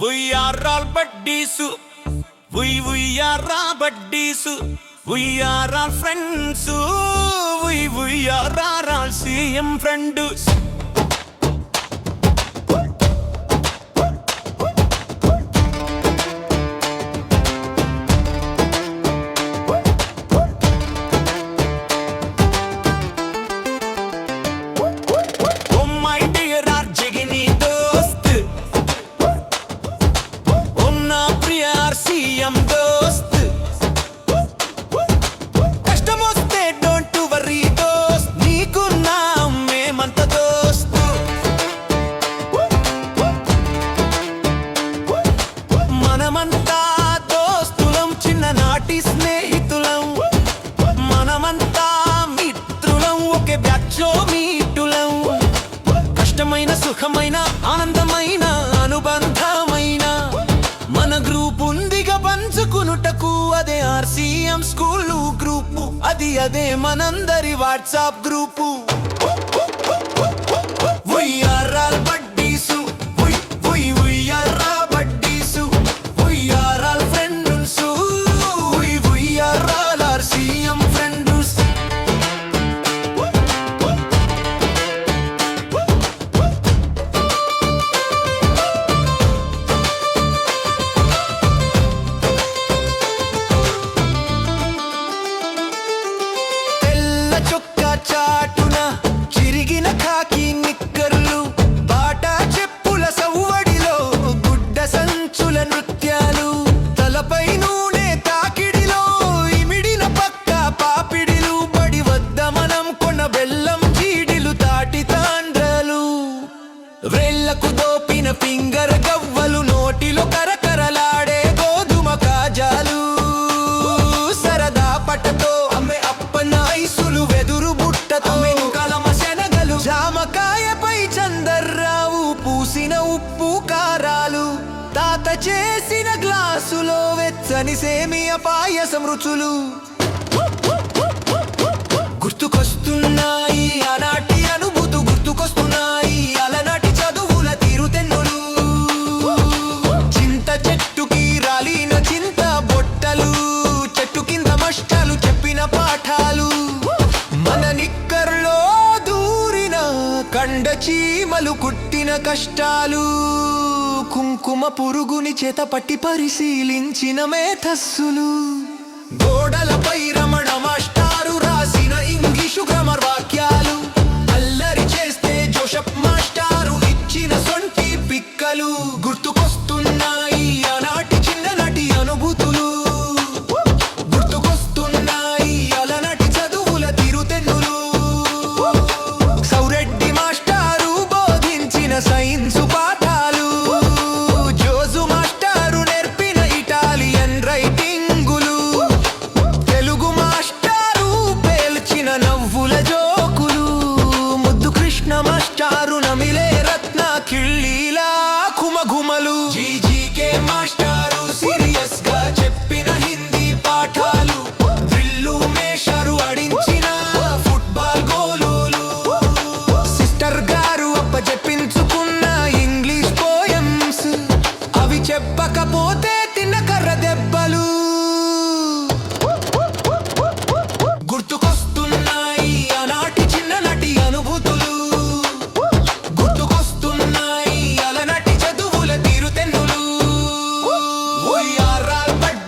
We are all buddies. We we are all buddies. We are all friends. We we are all CM friends. CM దోస్త్. కష్టమొస్తే don't worry దోస్త్. నీకు నా మేమంత దోస్తు. మనమంతా దోస్తులం చిన్ననాటి స్నేహితులం. మనమంతా మిత్రులం ఒకే బ్యాచో మీటులం. కష్టమైన సుఖమైన ఆనందమైన అనుబంధం పంచుకునుటకు అదే ఆర్సీఎం స్కూల్ గ్రూపు. అది అదే మనందరి వాట్సాప్ గ్రూపు. చాట వెచ్చని సేమియ పాయసం రుచులు. గుర్తుకొస్తున్నాయి ఆనాటి అనుభూతు గుర్తుకొస్తున్నాయి అలనాటి చదువుల తీరుతెన్నులు. చింత చెట్టుకి రాలిన చింత బొట్టలు చెట్టు కింద మష్టాలు చెప్పిన పాఠాలు. మన నిక్కర్లో దూరిన కండ చీమలు కుట్టిన కష్టాలు. కుంకుమ పురుగుని చేత పట్టి పరిశీలించిన మేధస్సులు. నవ్వుల జోకులు ముద్దు మాస్టారు నమిలే రత్న కిళ్ళీలా కుమఘుమలు. మాస్టారు సీరియస్గా చెప్పిన హిందీ మేషరు అడించిన ఫుట్బాల్ సిస్టర్ గారు అవి చెప్పకపోతే తిన్న కర్ర దెబ్బలు. யாரால்